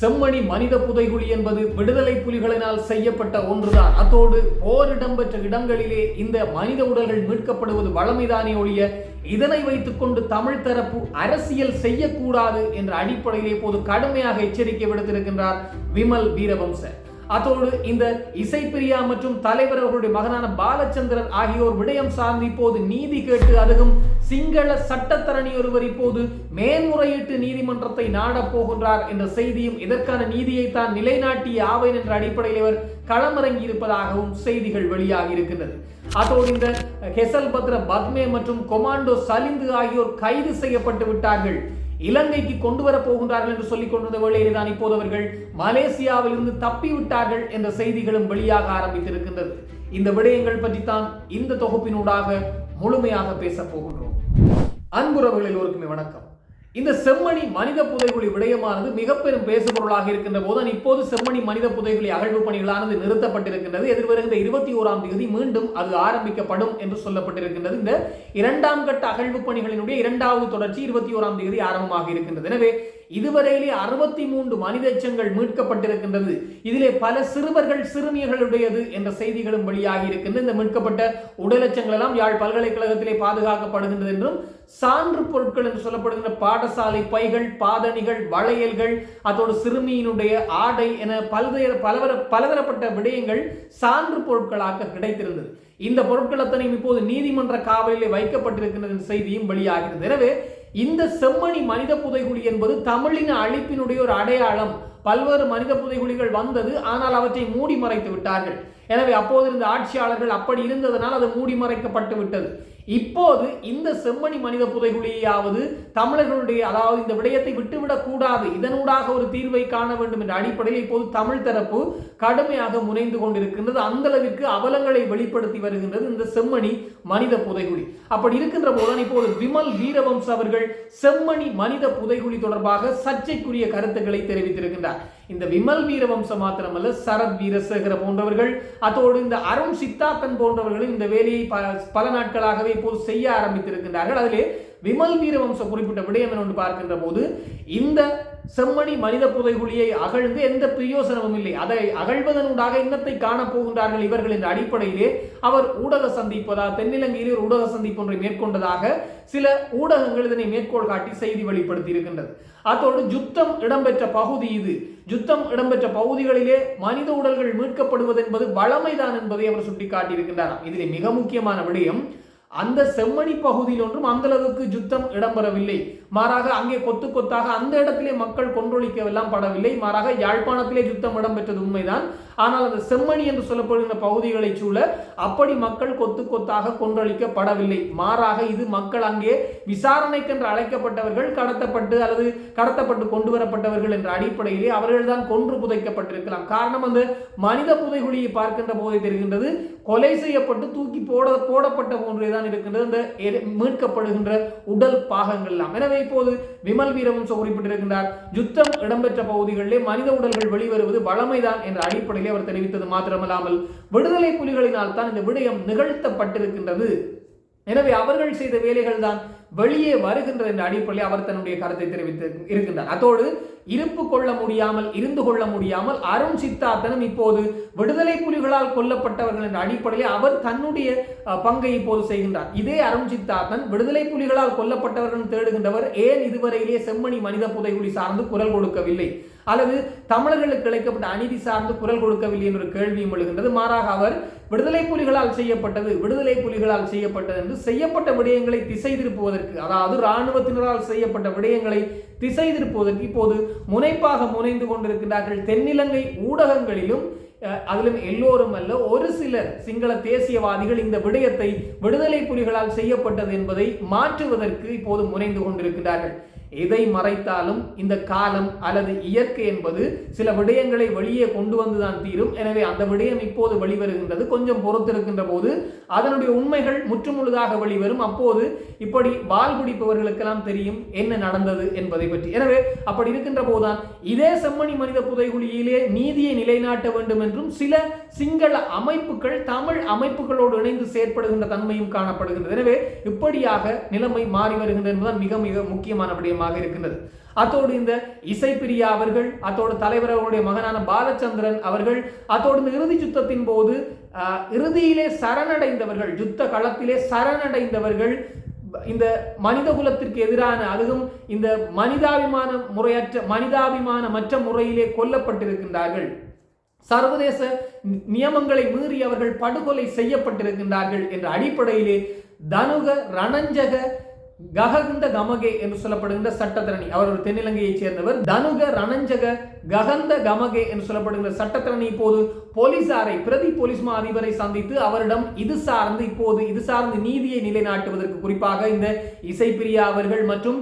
செம்மணி மனித புதைகுழி என்பது விடுதலை புலிகளினால் செய்யப்பட்ட ஒன்றுதான். அத்தோடு போர் இடம்பெற்ற இடங்களிலே இந்த மனித உடல்கள் மீட்கப்படுவது வளமைதானே ஒழிய இதனை வைத்துக்கொண்டு தமிழ் தரப்பு அரசியல் செய்யக்கூடாது என்ற அடிப்படையிலே போது கடுமையாக எச்சரிக்கை விடுத்திருக்கின்றார் விமல் வீரவம்சர் அதோடு இந்த இசைப்பிரியா மற்றும் தலைவர் அவர்களுடைய மகனான பாலச்சந்திரன் ஆகியோர் விடயம் சார்ந்து இப்போது நீதி கேட்டு அதுவும் சிங்கள சட்டத்தரணி ஒருவர் இப்போது மேன்முறையீட்டு நீதிமன்றத்தை நாடப் போகின்றார் என்ற செய்தியும் இதற்கான நீதியை தான் நிலைநாட்டிய ஆவேன் என்ற அடிப்படையில் இவர் களமிறங்கி இருப்பதாகவும் செய்திகள் வெளியாகி இருக்கின்றது. அதோடு இந்த ஹெசல் பத்ர பத்மே மற்றும் கொமாண்டோ சலிந்து ஆகியோர் கைது செய்யப்பட்டு விட்டார்கள். இலங்கைக்கு கொண்டு வர போகின்றார்கள் என்று சொல்லிக் கொண்டிருந்த வேளையில் தான் இப்போது அவர்கள் மலேசியாவில் இருந்து தப்பி விட்டார்கள் என்ற செய்திகளும் வெளியாக ஆரம்பித்திருக்கின்றது. இந்த விடயங்கள் பற்றித்தான் இந்த தொகுப்பினூடாக முழுமையாக பேசப் போகின்றோம். அன்புறவர்கள் எல்லோருக்குமே வணக்கம். இந்த செம்மணி மனித புதைகுழி விடயமானது மிக பெரும் பேசுபொருளாக இருக்கின்ற போது இப்போது செம்மணி மனித புதைகுழி அகழ்வு பணிகளானது நிறுத்தப்பட்டிருக்கின்றது. எதிர்வருகின்ற இருபத்தி ஓராம் தேதி மீண்டும் அது ஆரம்பிக்கப்படும் என்று சொல்லப்பட்டிருக்கின்றது. இந்த இரண்டாம் கட்ட அகழ்வு பணிகளினுடைய இரண்டாவது தொடர்ச்சி இருபத்தி ஓராம் தேதி ஆரம்பமாக இருக்கின்றது. எனவே இதுவரையிலே அறுபத்தி மூன்று மனித எச்சங்கள் மீட்கப்பட்டிருக்கின்றது. இதிலே பல சிறுவர்கள் சிறுமியர்களுடையது என்ற செய்திகளும் வெளியாகி இருக்கின்றது. இந்த மீட்கப்பட்ட உடலச்சங்கள் எல்லாம் யாழ் பல்கலைக்கழகத்திலே பாதுகாக்கப்படுகின்றது என்றும் சான்று பொருட்கள் என்று சொல்லப்படுகின்ற பாடசாலை பைகள் பாதணிகள் வளையல்கள் அதோடு சிறுமியினுடைய ஆடை என பல்வேறு பலவர பலதரப்பட்ட விடயங்கள் சான்று பொருட்களாக கிடைத்திருந்தது. இந்த பொருட்கள் அத்தனையும் இப்போது நீதிமன்ற காவலிலே வைக்கப்பட்டிருக்கின்றது செய்தியும் வெளியாகிறது எனவே இந்த செம்மணி மனித புதைகுழி என்பது தமிழின அழிப்பினுடைய ஒரு அடையாளம். பல்வேறு மனித புதைகுழிகள் வந்தது ஆனால் அவற்றை மூடி மறைத்து விட்டார்கள். எனவே அப்போது இருந்த ஆட்சியாளர்கள் அப்படி இருந்ததனால் அது மூடி மறைக்கப்பட்டு விட்டது. இப்போது இந்த செம்மணி மனித புதைகுழியாவது தமிழர்களுடைய அதாவது இந்த விடயத்தை விட்டுவிடக்கூடாது இதனூடாக ஒரு தீர்வை காண வேண்டும் என்ற அடிப்படையில் இப்போது தமிழ் தரப்பு கடுமையாக முனைந்து கொண்டிருக்கின்றது. அந்த அளவிற்கு அவலங்களை வெளிப்படுத்தி வருகின்றது இந்த செம்மணி மனித புதைகுழி. அப்படி இருக்கின்ற போதுதான் இப்போது விமல் வீரவம்ச அவர்கள் செம்மணி மனித புதைகுழி தொடர்பாக சர்ச்சைக்குரிய கருத்துக்களை தெரிவித்திருக்கின்றார். இந்த விமல் வீரவம்ச மாத்திரமல்ல சரத் வீரசேகர போன்றவர்கள் அதோடு இந்த அருண் சித்தார்த்தன் போன்றவர்களும் இந்த வேலையை பல நாட்களாகவே இப்போது செய்ய ஆரம்பித்திருக்கின்றார்கள். அதிலே விமல் வீரவம்ச குறிப்பிட்ட விடயம் என்று பார்க்கின்ற போது இந்த செம்மணி மனித புதைகுழியை அகழ்ந்து எந்த பிரயோசனமும் இல்லை. அதை அகழ்வதனூடாக இன்னத்தை காணப்போகின்றார்கள் இவர்கள் என்ற அடிப்படையிலே அவர் ஊடக சந்திப்பதா தென்னிலங்கையிலே ஒரு ஊடக சந்திப்பு ஒன்றை மேற்கொண்டதாக சில ஊடகங்கள் இதனை மேற்கோள் காட்டி செய்தி வெளிப்படுத்தி இருக்கின்றது அத்தோடு யுத்தம் இடம்பெற்ற பகுதி இது. யுத்தம் இடம்பெற்ற பகுதிகளிலே மனித உடல்கள் மீட்கப்படுவது என்பது வளமைதான் என்பதை அவர் சுட்டிக்காட்டியிருக்கின்றார் இதில் மிக முக்கியமான விடயம் அந்த செம்மணி பகுதியில் ஒன்றும் அந்த அளவுக்கு யுத்தம் இடம்பெறவில்லை. மாறாக அங்கே கொத்து கொத்தாக அந்த இடத்திலே மக்கள் கொன்றொழிக்கவெல்லாம் படவில்லை. மாறாக யாழ்ப்பாணத்திலே யுத்தம் இடம்பெற்றது உண்மைதான். ஆனால் அந்த செம்மணி என்று சொல்லப்படுகின்ற பகுதிகளை சூழ அப்படி மக்கள் கொத்து கொத்தாக கொன்றொழிக்கப்படவில்லை. மாறாக இது மக்கள் அங்கே விசாரணைக்கென்று அழைக்கப்பட்டவர்கள் கடத்தப்பட்டு அல்லது கடத்தப்பட்டு கொண்டு வரப்பட்டவர்கள் என்ற அடிப்படையிலே அவர்கள்தான் கொன்று புதைக்கப்பட்டிருக்கலாம். காரணம் அந்த மனித புதைகுழியை பார்க்கின்ற போதே தெரிகின்றது. கொலை செய்யப்பட்டு தூக்கி போட போடப்பட்ட போன்றே தான் இருக்கின்றது அந்த மீட்கப்படுகின்ற உடல் பாகங்கள் எல்லாம். எனவே இப்போது விமல் வீரவம்ச குறிப்பிட்டிருக்கின்றார் யுத்தம் இடம்பெற்ற பகுதிகளிலே மனித உடல்கள் வெளிவருவது வளமைதான் என்ற அடிப்படையிலே அவர் தெரிவித்தது மாத்திரமல்லாமல் விடுதலை புலிகளினால் தான் இந்த விடயம் நிகழ்த்தப்பட்டிருக்கின்றது. எனவே அவர்கள் செய்த வேலைகள் தான் வெளியே வருகின்ற என்ற அடிப்படையில் அவர் தன்னுடைய கருத்தை தெரிவித்து இருக்கின்றார். அதோடு இருப்பு கொள்ள முடியாமல் இருந்து கொள்ள முடியாமல் அருண் சித்தார்த்தனும் இப்போது விடுதலை புலிகளால் கொல்லப்பட்டவர்கள் என்ற அடிப்படையில் அவர் தன்னுடைய பங்கை இப்போது செய்கின்றார். இதே அருண் சித்தார்த்தன் விடுதலை புலிகளால் கொல்லப்பட்டவர்கள் தேடுகின்றவர் ஏன் இதுவரையிலே செம்மணி மனித புதைகுழி சார்ந்து குரல் கொடுக்கவில்லை? அல்லது தமிழர்களுக்கு இழைக்கப்பட்ட அநீதி சார்ந்து குரல் கொடுக்கவில்லை என்ற கேள்வியும் எழுகின்றது. மாறாக அவர் விடுதலை புலிகளால் செய்யப்பட்டது விடுதலை புலிகளால் செய்யப்பட்டது என்று செய்யப்பட்ட விடயங்களை திசை செய்வதற்கு அதாவது இராணுவத்தினரால் செய்யப்பட்ட விடயங்களை திசை திருப்புவதற்கு இப்போது முனைப்பாக முனைந்து கொண்டிருக்கிறார்கள் தென்னிலங்கை ஊடகங்களிலும் அதிலும் எல்லோரும் அல்ல ஒரு சிலர் சிங்கள தேசியவாதிகள் இந்த விடயத்தை விடுதலை புலிகளால் செய்யப்பட்டது என்பதை மாற்றுவதற்கு இப்போது முனைந்து கொண்டிருக்கிறார்கள் எதை மறைத்தாலும் இந்த காலம் அல்லது இயற்கை என்பது சில விடயங்களை வெளியே கொண்டு வந்துதான் தீரும். எனவே அந்த விடயம் இப்போது வெளிவருகின்றது. கொஞ்சம் பொறுத்திருக்கின்ற போது அதனுடைய உண்மைகள் முற்றுமுழுதாக வெளிவரும். அப்போது இப்படி பால் குடிப்பவர்களுக்கெல்லாம் தெரியும் என்ன நடந்தது என்பதை பற்றி. எனவே அப்படி இருக்கின்ற போதுதான் இதே செம்மணி மனித புதைகுழியிலே நீதியை நிலைநாட்ட வேண்டும் என்றும் சில சிங்கள அமைப்புகள் தமிழ் அமைப்புகளோடு இணைந்து செயற்படுகின்ற தன்மையும் காணப்படுகின்றது. எனவே இப்படியாக நிலைமை மாறி வருகின்றது என்பதுதான் மிக மிக முக்கியமான விடயம். விடயமாக இருக்கின்றது. அத்தோடு இந்த இசைப்பிரியா அவர்கள் அத்தோடு தலைவர் அவருடைய மகனான பாலச்சந்திரன் அவர்கள் அத்தோடு இந்த இறுதி யுத்தத்தின் போது இறுதியிலே சரணடைந்தவர்கள் யுத்த களத்திலே சரணடைந்தவர்கள் இந்த மனித குலத்திற்கு எதிரான அதுவும் இந்த மனிதாபிமான முறையற்ற மனிதாபிமான மற்ற முறையிலே கொல்லப்பட்டிருக்கின்றார்கள். சர்வதேச நியமங்களை மீறி அவர்கள் படுகொலை செய்யப்பட்டிருக்கின்றார்கள் என்ற அடிப்படையிலே தனுக ரணஞ்சக ககந்த கமகே என்று சொல்லப்படுகின்ற சட்டத்திரணி. அவர் ஒரு தென்னிலங்கையைச் சேர்ந்தவர். தனுக ரணஞ்சக ககந்த கமகே என்று சொல்லப்படுகின்ற சட்டத்திரணி இப்போது போலீசாரை பிரதி போலீஸ் மா அதிபரை சந்தித்து அவரிடம் இது சார்ந்து இப்போது இது சார்ந்து நீதியை நிலைநாட்டுவதற்கு குறிப்பாக இந்த இசைப்பிரியா அவர்கள் மற்றும்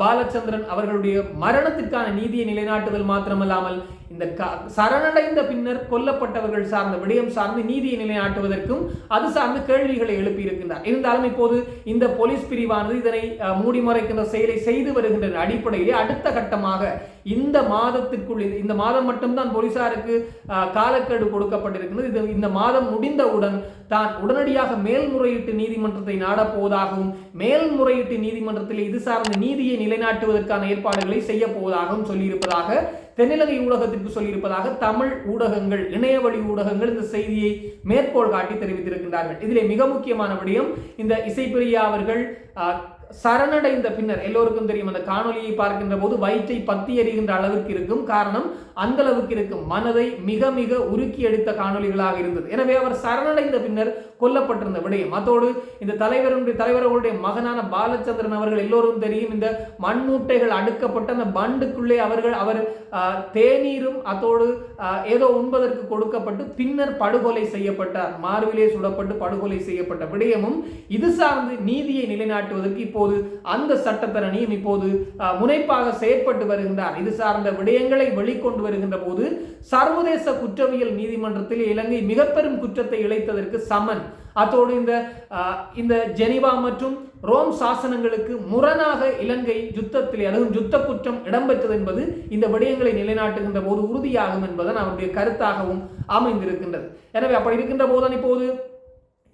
பாலச்சந்திரன் அவர்களுடைய மரணத்திற்கான நீதியை நிலைநாட்டுதல் மாத்திரமல்லாமல் இந்த க- சரணடைந்த பின்னர் கொல்லப்பட்டவர்கள் சார்ந்த விடயம் சார்ந்து நீதியை நிலைநாட்டுவதற்கும் அது சார்ந்து கேள்விகளை எழுப்பியிருக்கின்றார். இருந்தாலும் இப்போது இந்த போலீஸ் பிரிவானது இதனை மூடிமறைக்கின்ற செயலை செய்து வருகின்ற அடிப்படையிலே அடுத்த கட்டமாக இந்த மாதத்திற்குள் இந்த- மாதம் மட்டும்தான் போலீசாருக்கு காலக்கேடு காலக்கெடு கொடுக்கப்பட்டிருக்கிறது இது இந்த மாதம் முடிந்தவுடன் தான் உடனடியாக மேல்முறையீட்டு நீதிமன்றத்தை நாடப்போவதாகவும் மேல்முறையீட்டு நீதிமன்றத்தில் இது சார்ந்த நீதியை நிலைநாட்டுவதற்கான ஏற்பாடுகளை செய்ய போவதாகவும் சொல்லியிருப்பதாக தென்னிலங்கை ஊடகத்திற்கு சொல்லியிருப்பதாக தமிழ் ஊடகங்கள் இணையவழி ஊடகங்கள் இந்த செய்தியை மேற்கோள் காட்டி தெரிவித்திருக்கின்றார்கள். இதிலே மிக முக்கியமான விடயம் இந்த இசைப்பிரியா அவர்கள் சரணடைந்த பின்னர் எல்லோருக்கும் தெரியும் அந்த காணொலியை பார்க்கின்ற போது வயிற்றை பத்தி எறிகின்ற அளவுக்கு இருக்கும் காரணம் அந்த அளவுக்கு இருக்கும் மனதை மிக மிக உருக்கி எடுத்த காணொளிகளாக இருந்தது. எனவே அவர் சரணடைந்த பின்னர் கொல்லப்பட்டிருந்த விடயம். அதோடு இந்த தலைவருடைய தலைவர்களுடைய மகனான பாலச்சந்திரன் அவர்கள் எல்லோரும் தெரியும் இந்த மண்மூட்டைகள் அடுக்கப்பட்ட அந்த பண்டுக்குள்ளே அவர்கள் அவர் தேநீரும் அதோடு ஏதோ உண்பதற்கு கொடுக்கப்பட்டு பின்னர் படுகொலை செய்யப்பட்டார். மார்பிலே சுடப்பட்டு படுகொலை செய்யப்பட்ட விடயமும் இது சார்ந்து நீதியை நிலைநாட்டுவதற்கு இப்போ இப்போது அந்த சட்டத்தரணியும் இப்போது முனைப்பாக செயற்பட்டு வருகின்றார். இது சார்ந்த விடயங்களை வெளிக்கொண்டு வருகின்ற போது சர்வதேச குற்றவியல் நீதிமன்றத்தில் இலங்கை மிக பெரும் குற்றத்தை இழைத்ததற்கு சமன். அத்தோடு இந்த இந்த ஜெனிவா மற்றும் ரோம் சாசனங்களுக்கு முரணாக இலங்கை யுத்தத்தில் அதுவும் யுத்த குற்றம் இடம்பெற்றது என்பது இந்த விடயங்களை நிலைநாட்டுகின்ற போது உறுதியாகும் என்பதன் அவருடைய கருத்தாகவும் அமைந்திருக்கின்றது. எனவே அப்படி இருக்கின்ற போதுதான் இப்போது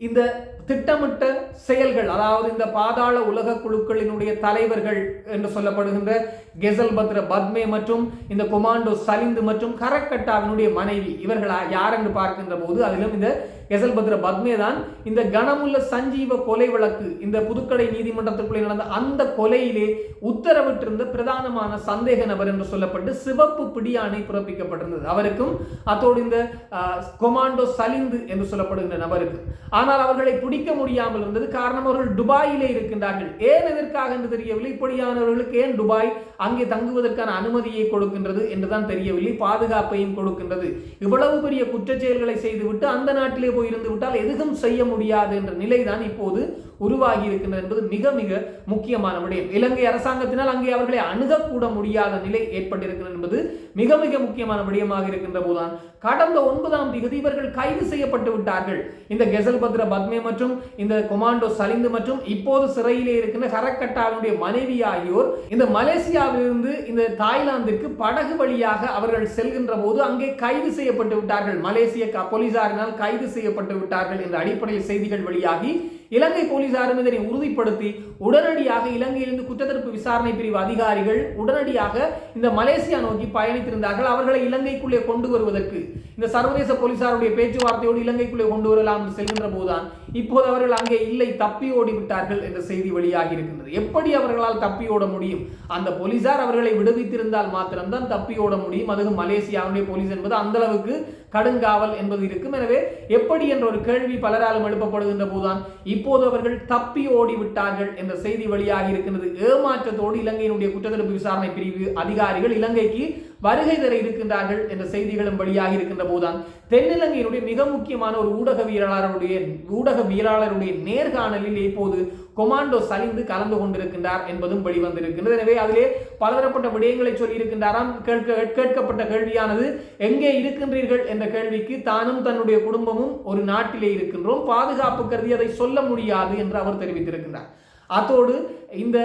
இந்த திட்டமிட்ட செயல்கள் அதாவது இந்த பாதாள உலக குழுக்களினுடைய தலைவர்கள் என்று சொல்லப்படுகின்ற கெசல் பத்ர பத்மே மற்றும் இந்த கொமாண்டோ சலிந்து மற்றும் கரக்கட்டாவினுடைய மனைவி இவர்கள் யார் என்று பார்க்கின்ற போது அதிலும் இந்த கெசல் பத்ர பத்மே தான் இந்த கனமுள்ள சஞ்சீவ கொலை வழக்கு இந்த புதுக்கடை நீதிமன்றத்திற்குள்ளே நடந்த அந்த கொலையிலே உத்தரவிட்டிருந்த பிரதானமான சந்தேக நபர் என்று சொல்லப்பட்டு சிவப்பு பிடியாணை பிறப்பிக்கப்பட்டிருந்தது. அவருக்கும் அத்தோடு இந்த ஆஹ், கொமாண்டோ சலிந்து என்று சொல்லப்படுகின்ற நபருக்கு ஆனால் அவர்களை பிடிக்க முடியாமல் இருந்தது. காரணம் அவர்கள் துபாயிலே இருக்கின்றார்கள். ஏன் எதற்காக என்று தெரியவில்லை. இப்படியானவர்களுக்கு ஏன் துபாய் அங்கே தங்குவதற்கான அனுமதியை கொடுக்கின்றது என்றுதான் தெரியவில்லை. பாதுகாப்பையும் கொடுக்கின்றது. இவ்வளவு பெரிய குற்ற செயல்களை செய்துவிட்டு அந்த நாட்டிலே போய் இருந்து விட்டால் எதுவும் செய்ய முடியாது என்ற நிலைதான் இப்போது உருவாகி இருக்கின்றது என்பது மிக மிக முக்கியமான விடயம். இலங்கை அரசாங்கத்தினால் அங்கே அவர்களை அணுகக்கூட முடியாத நிலை ஏற்பட்டிருக்கிறது என்பது மிக மிக முக்கியமான விடயமாக இருக்கின்ற போதுதான். கடந்த ஒன்பதாம் தேதி இவர்கள் கைது செய்யப்பட்டு விட்டார்கள். இந்த கெசல் பத்ர பத்மே மற்றும் இந்த கொமாண்டோ சலிந்து மற்றும் இப்போது சிறையிலே இருக்கின்ற ஹரக்கட்டாவினுடைய மனைவி ஆகியோர் இந்த மலேசியாவிலிருந்து இந்த தாய்லாந்திற்கு படகு வழியாக அவர்கள் செல்கின்ற போது அங்கே கைது செய்யப்பட்டு விட்டார்கள். மலேசிய போலீசாரினால் கைது செய்யப்பட்டு விட்டார்கள் என்ற அடிப்படையில் செய்திகள் வெளியாகி இலங்கை போலீசாரும் இதனை உறுதிப்படுத்தி உடனடியாக இலங்கையிலிருந்து குற்றத்தடுப்பு விசாரணை பிரிவு அதிகாரிகள் உடனடியாக இந்த மலேசியா நோக்கி பயணித்திருந்தார்கள். அவர்களை இலங்கைக்குள்ளே கொண்டு வருவதற்கு இந்த சர்வதேச போலீசாருடைய பேச்சுவார்த்தையோடு இலங்கைக்குள்ளே கொண்டு வரலாம் என்று செல்கின்ற போதுதான் இப்போது அவர்கள் அங்கே இல்லை தப்பி ஓடி விட்டார்கள் என்ற செய்தி வெளியாகி இருக்கின்றது. எப்படி அவர்களால் தப்பி ஓட முடியும்? அந்த போலீசார் அவர்களை விடுவித்திருந்தால் மாத்திரம்தான் தப்பி ஓட முடியும். அதுவும் மலேசியாவுடைய போலீஸ் என்பது அந்த அளவுக்கு கடுங்காவல் என்பது இருக்கும். எனவே எப்படி என்ற ஒரு கேள்வி பலராலும் எழுப்பப்படுகின்ற போதுதான் இப்போது அவர்கள் தப்பி ஓடி விட்டார்கள் என்ற செய்தி வெளியாகி இருக்கின்றது. ஏமாற்றத்தோடு இலங்கையினுடைய குற்றத்தடுப்பு விசாரணை பிரிவு அதிகாரிகள் இலங்கைக்கு வருகை தர இருக்கின்றார்கள் என்ற செய்திகளும் வெளியாகி இருக்கின்ற போதுதான் தென்னிலங்கையினுடைய மிக முக்கியமான ஒரு ஊடகவியலாளருடைய ஊடகவியலாளருடைய நேர்காணலில் இப்போது கொமாண்டோ சலிந்து கலந்து கொண்டிருக்கின்றார் என்பதும் வெளிவந்திருக்கின்றது. எனவே அதிலே பலதரப்பட்ட விடயங்களை சொல்லியிருக்கின்றாராம். கேட்க கேட்கப்பட்ட கேள்வியானது எங்கே இருக்கின்றீர்கள்? என்ற கேள்விக்கு தானும் தன்னுடைய குடும்பமும் ஒரு நாட்டிலே இருக்கின்றோம். பாதுகாப்பு கருதி அதை சொல்ல முடியாது என்று அவர் தெரிவித்திருக்கின்றார். அத்தோடு இந்த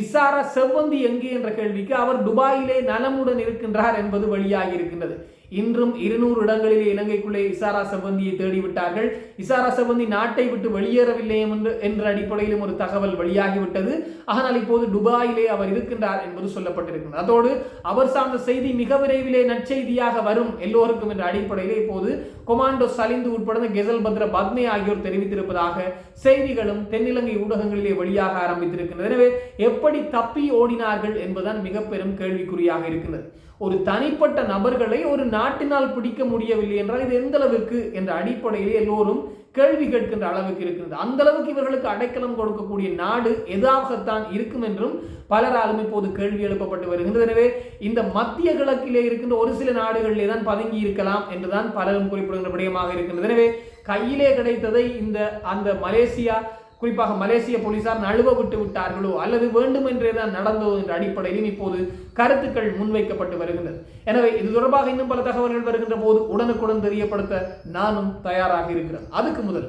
இசாரா செவ்வந்தி எங்கே என்ற கேள்விக்கு அவர் துபாயிலே நலமுடன் இருக்கின்றார் என்பது வெளியாகி இருக்கின்றது. இன்றும் இருநூறு இடங்களிலே இலங்கைக்குள்ளே இசாரா செவ்வந்தியை தேடிவிட்டார்கள். இசாரா செவ்வந்தி நாட்டை விட்டு வெளியேறவில்லை என்று என்ற அடிப்படையிலும் ஒரு தகவல் வெளியாகிவிட்டது. ஆனால் இப்போது துபாயிலே அவர் இருக்கின்றார் என்பது சொல்லப்பட்டிருக்கிறது. அதோடு அவர் சார்ந்த செய்தி மிக விரைவிலே நற்செய்தியாக வரும் எல்லோருக்கும் என்ற அடிப்படையிலே இப்போது கொமாண்டோ சலிந்து உட்பட கெசல் பத்ர பத்மே ஆகியோர் தெரிவித்திருப்பதாக செய்திகளும் தென்னிலங்கை ஊடகங்களிலே வெளியாக ஆரம்பித்திருக்கின்றன. எனவே எப்படி தப்பி ஓடினார்கள் என்பதுதான் மிக பெரும் கேள்விக்குறியாக இருக்கிறது. ஒரு தனிப்பட்ட நபர்களை ஒரு நாட்டினால் பிடிக்க முடியவில்லை என்றால் இது எந்த அளவிற்கு என்ற அடிப்படையிலே எல்லோரும் கேள்வி கேட்கின்ற அளவுக்கு இருக்கிறது. அந்த அளவுக்கு இவர்களுக்கு அடைக்கலம் கொடுக்கக்கூடிய நாடு எதாகத்தான் இருக்கும் என்றும் பலராலும் இப்போது கேள்வி எழுப்பப்பட்டு வருகின்றது. எனவே இந்த மத்திய கிழக்கிலே இருக்கின்ற ஒரு சில நாடுகளிலே தான் பதுங்கி இருக்கலாம் என்றுதான் பலரும் குறிப்பிடுகின்ற விடயமாக இருக்கின்றது. எனவே கையிலே கிடைத்ததை இந்த அந்த மலேசியா குறிப்பாக மலேசிய போலீசார் நழுவ விட்டு விட்டார்களோ அல்லது வேண்டுமென்றே தான் நடந்தோ என்ற அடிப்படையிலும் இப்போது கருத்துக்கள் முன்வைக்கப்பட்டு வருகின்றது. எனவே இது தொடர்பாக இன்னும் பல தகவல்கள் வருகின்ற போது உடனுக்குடன் தெரியப்படுத்த நானும் தயாராக இருக்கிறேன். அதுக்கு முதல்